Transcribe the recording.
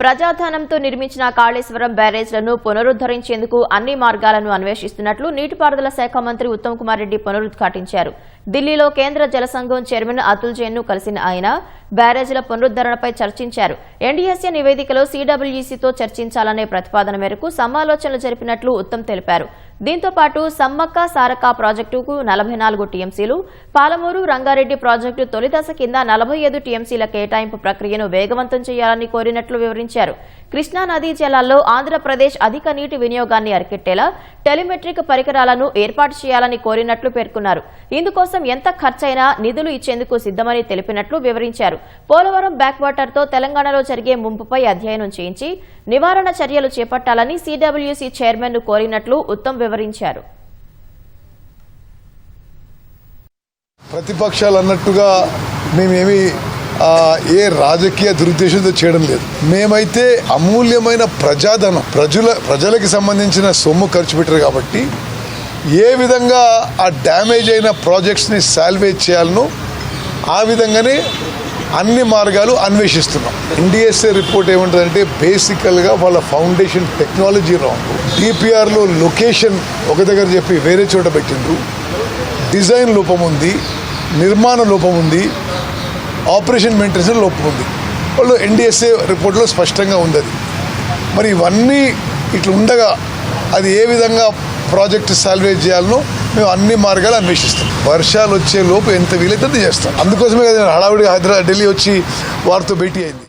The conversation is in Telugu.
ప్రజాధనంతో నిర్మించిన కాళేశ్వరం బ్యారేజ్లను పునరుద్దరించేందుకు అన్ని మార్గాలను అన్వేషిస్తున్నట్లు నీటిపారుదల శాఖ మంత్రి ఉత్తమ్ కుమార్ రెడ్డి పునరుద్ఘాటించారు. ఢిల్లీలో కేంద్ర జలసంఘం చైర్మన్ అతుల్ జైన్ను కలిసిన ఆయన బ్యారేజ్ల పునరుద్దరణపై చర్చించారు. ఎన్డీఎస్ఏ నివేదికలో సీడబ్ల్యూసీతో చర్చించాలనే ప్రతిపాదన మేరకు సమాలోచనలు జరిపినట్లు ఉత్తమ్ తెలిపారు. దీంతో పాటు సమ్మక్క సారక్క ప్రాజెక్టుకు నలభై నాలుగు టీఎంసీలు పాలమూరు రంగారెడ్డి ప్రాజెక్టు తొలి దశ కింద నలభై ఐదు టీఎంసీల కేటాయింపు ప్రక్రియను వేగవంతం చేయాలని కోరినట్లు వివరించారు. కృష్ణా నదీ జలాల్లో ఆంధ్రప్రదేశ్ అధిక నీటి వినియోగాన్ని అరికెట్టేలా టెలిమెట్రిక్ పరికరాలను ఏర్పాటు చేయాలని కోరినట్లు పేర్కొన్నారు. ఇందుకోసం ఎంత ఖర్చైనా నిధులు ఇచ్చేందుకు సిద్దమని తెలిపినట్లు వివరించారు. పోలవరం బ్యాక్ వాటర్తో తెలంగాణలో జరిగే ముంపుపై అధ్యయనం చేయించి నివారణ చర్యలు చేపట్టాలని సీడబ్ల్యూసీ చైర్మన్ను కోరినట్లు ఉత్తమ్ వివరించారు. ప్రతిపక్షాలు అన్నట్టుగా మేమేమి ఏ రాజకీయ దురుద్దేశంతో చేయడం లేదు. మేమైతే అమూల్యమైన ప్రజాధనం ప్రజల ప్రజలకి సంబంధించిన సొమ్ము ఖర్చు పెట్టారు కాబట్టి ఏ విధంగా ఆ డ్యామేజ్ అయిన ప్రాజెక్ట్స్ని సాల్వేజ్ చేయాలనో ఆ విధంగానే అన్ని మార్గాలు అన్వేషిస్తున్నాం. ఎన్డిఎస్ఏ రిపోర్ట్ ఏమంటుందంటే బేసికల్గా వాళ్ళ ఫౌండేషన్ టెక్నాలజీ రాంగ్. డిపిఆర్లో లొకేషన్ ఒక దగ్గర చెప్పి వేరే చోట పెట్టిండ్రు. డిజైన్ లోపం ఉంది నిర్మాణ లోపం ఉంది. ఆపరేషన్ మెయింటెనెన్స్ లోపం ఉంది. వాళ్ళు ఎన్డిఎస్ఏ రిపోర్ట్లో స్పష్టంగా ఉంది అది. మరి ఇవన్నీ ఇట్లా ఉండగా అది ఏ విధంగా ప్రాజెక్ట్ సాల్వేజ్ చేయాలనో మేము అన్ని మార్గాలు అన్వేషిస్తాం. వర్షాలు వచ్చే లోపు ఎంత వీలైతే చేస్తాం. అందుకోసమే కదా నేను హైదరాబాద్ ఢిల్లీ వచ్చి వారితో భేటీ అయింది.